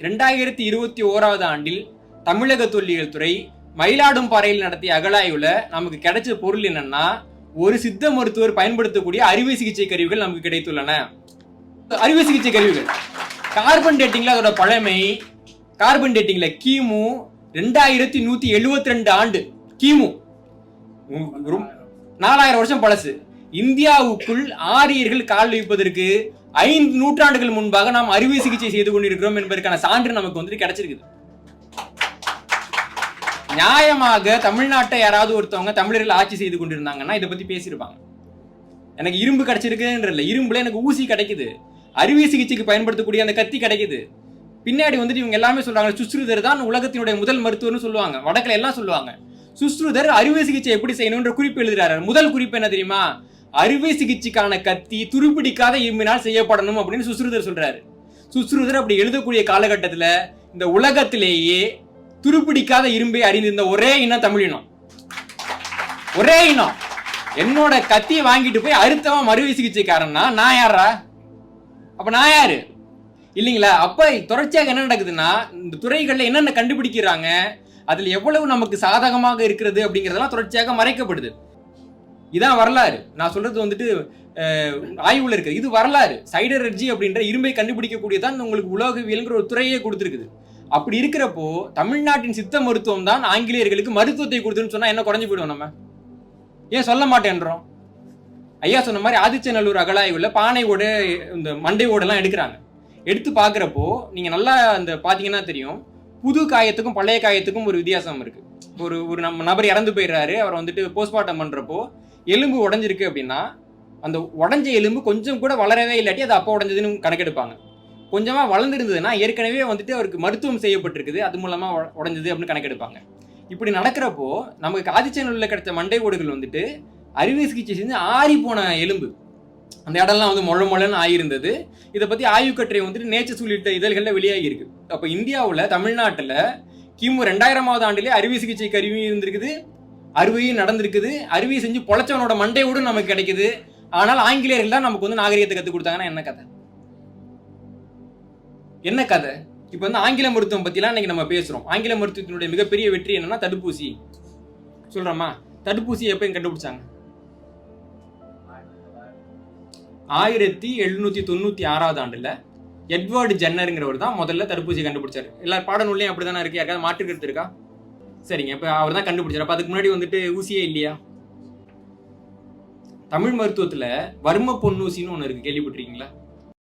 இரண்டாயிரத்தி இருபத்தி ஓராவது ஆண்டில் தமிழக தொல்லியல் துறை மயிலாடும்பாறையில் நடத்திய அகலாய்வுல நமக்கு கிடைச்ச பொருள் என்னன்னா ஒரு சித்த மருத்துவர் பயன்படுத்தக்கூடிய அறுவை சிகிச்சை கருவிகள் நமக்கு கிடைத்துள்ளன. அறுவை சிகிச்சை கருவிகள். கார்பன் டேட்டிங்ல அதோட பழமை கார்பன் டேட்டிங்ல கிமு ரெண்டாயிரத்தி நூத்தி எழுபத்தி ரெண்டு ஆண்டு கிமு. நாலாயிரம் வருஷம் பழசு. இந்தியாவுக்குள் ஆரியர்கள் கால் வைப்பதற்கு ஐந்து நூற்றாண்டுகள் முன்பாக நாம் அறுவை சிகிச்சை செய்து கொண்டிருக்கிறோம் என்பதற்கான சான்று நமக்கு வந்துட்டு கிடைச்சிருக்குது. நியாயமாக தமிழ்நாட்டை யாராவது ஒருத்தவங்க தமிழர்கள் ஆட்சி செய்து கொண்டிருந்தாங்கன்னா இதை பத்தி பேசியிருப்பாங்க. எனக்கு இரும்பு கிடைச்சிருக்குன்ற இல்ல இரும்புல எனக்கு ஊசி கிடைக்குது. அறுவை சிகிச்சைக்கு பயன்படுத்தக்கூடிய அந்த கத்தி கிடைக்குது. பின்னாடி வந்துட்டு இவங்க எல்லாமே சொல்றாங்க சுஸ்ருதர் தான் உலகத்தினுடைய முதல் மருத்துவர்னு சொல்லுவாங்க. வடக்கில் எல்லாம் சொல்லுவாங்க. சுஸ்ருதர் அறுவை சிகிச்சை எப்படி செய்யணும்ன்ற குறிப்பு எழுதுறாரு. முதல் குறிப்பு என்ன தெரியுமா? அறுவை சிகிச்சைக்கான கத்தி துருப்பிடிக்காத இரும்பினால் செய்யப்படணும் அப்படின்னு சுஸ்ருதர் சொல்றாரு. சுஸ்ருதர் அப்படி எழுதக்கூடிய காலகட்டத்தில் இந்த உலகத்திலேயே துருப்பிடிக்காத இரும்பை அறிந்திருந்த ஒரே இனம் தமிழ் இனம். ஒரே இனம். என்னோட கத்தியை வாங்கிட்டு போய் அறுத்தவன் மறுவை சிகிச்சைக்காரன்னா நான் யாரா அப்ப நான் யாரு? இல்லைங்களா? அப்ப தொடர்ச்சியாக என்ன நடக்குதுன்னா இந்த துறைகள்ல என்னென்ன கண்டுபிடிக்கிறாங்க அதுல எவ்வளவு நமக்கு சாதகமாக இருக்கிறது அப்படிங்கிறதெல்லாம் தொடர்ச்சியாக மறைக்கப்படுது. இதான் வரலாறு. நான் சொல்றது வந்துட்டு ஆய்வுல இருக்கு இது வரலாறு. சைடரர்ஜி அப்படின்ற இரும்பை கண்டுபிடிக்கக்கூடியதான் உங்களுக்கு உலோகவியல்ங்கிற ஒரு துறையே கொடுத்துருக்குது. அப்படி இருக்கிறப்போ தமிழ்நாட்டின் சித்த மருத்துவம் தான் ஆங்கிலேயர்களுக்கு மருத்துவத்தை கொடுத்துன்னு சொன்னா என்ன குறைஞ்சு போயிடுவோம் நம்ம? ஏன் சொல்ல மாட்டேன்றோம்? ஐயா சொன்ன மாதிரி ஆதிச்சநல்லூர் அகலாய்வுல பானை இந்த மண்டை ஓடெல்லாம் எடுக்கிறாங்க. எடுத்து பார்க்குறப்போ நீங்கள் நல்லா அந்த பார்த்தீங்கன்னா தெரியும். புது காயத்துக்கும் பழைய காயத்துக்கும் ஒரு வித்தியாசம் இருக்கு. ஒரு ஒரு நம்ம நபர் இறந்து போயிடுறாரு. அவரை வந்துட்டு போஸ்ட்மார்ட்டம் பண்ணுறப்போ எலும்பு உடஞ்சிருக்கு அப்படின்னா அந்த உடஞ்ச எலும்பு கொஞ்சம் கூட வளரவே இல்லாட்டி அது அப்போ உடஞ்சதுன்னு கணக்கெடுப்பாங்க. கொஞ்சமாக வளர்ந்துருந்ததுன்னா ஏற்கனவே வந்துட்டு அவருக்கு மருத்துவம் செய்யப்பட்டிருக்குது அது மூலமாக உடஞ்சது அப்படின்னு கணக்கெடுப்பாங்க. இப்படி நடக்கிறப்போ நமக்கு ஆதிச்சநல்லூரில் கிடைச்ச மண்டை ஓடுகள் வந்துட்டு அறுவை சிகிச்சை செஞ்சு ஆறி போன எலும்பு. அந்த இடம்லாம் வந்து மொழ மொழன்னு ஆகியிருந்தது இதை பற்றி ஆய்வுக்கட்டுரை வந்துட்டு நேச்சர் உள்ளிட்ட இதழ்களில் வெளியாகி இருக்கு அப்போ இந்தியாவில் தமிழ்நாட்டில் கிமு ரெண்டாயிரமாவது ஆண்டிலே அறுவை சிகிச்சை கருவி இருந்திருக்குது. அறுவையும் நடந்திருக்குது. அறுவை செஞ்சு பொழைச்சவனோட மண்டையோடு நமக்கு கிடைக்குது. ஆனால் ஆங்கிலேயர்கள் தான் நமக்கு வந்து நாகரிகத்தை கற்றுக் கொடுத்தாங்கன்னா என்ன கதை? என்ன கதை? இப்போ வந்து ஆங்கில மருத்துவம் பற்றிலாம் இன்னைக்கு நம்ம பேசுகிறோம் ஆங்கில மருத்துவத்தினுடைய மிகப்பெரிய வெற்றி என்னன்னா தடுப்பூசி. சொல்கிறோமா தடுப்பூசி எப்போ கண்டுபிடிச்சாங்க? ஆயிரத்தி எழுநூத்தி தொண்ணூத்தி ஆறாவது ஆண்டுல எட்வர்டு ஜென்னருங்கிறவர் தான் முதல்ல தடுப்பூசி கண்டுபிடிச்சாரு. எல்லா பாடநூல்லையும் அப்படி தானே இருக்கு? யாருக்காவது மாற்று கருத்து இருக்கா? சரிங்க இப்போ அவர் தான் கண்டுபிடிச்சார். அப்போ அதுக்கு முன்னாடி வந்துட்டு ஊசியே இல்லையா? தமிழ் மருத்துவத்தில் வர்ம பொன்னூசின்னு ஒன்று இருக்குது கேள்விப்பட்டிருக்கீங்களா?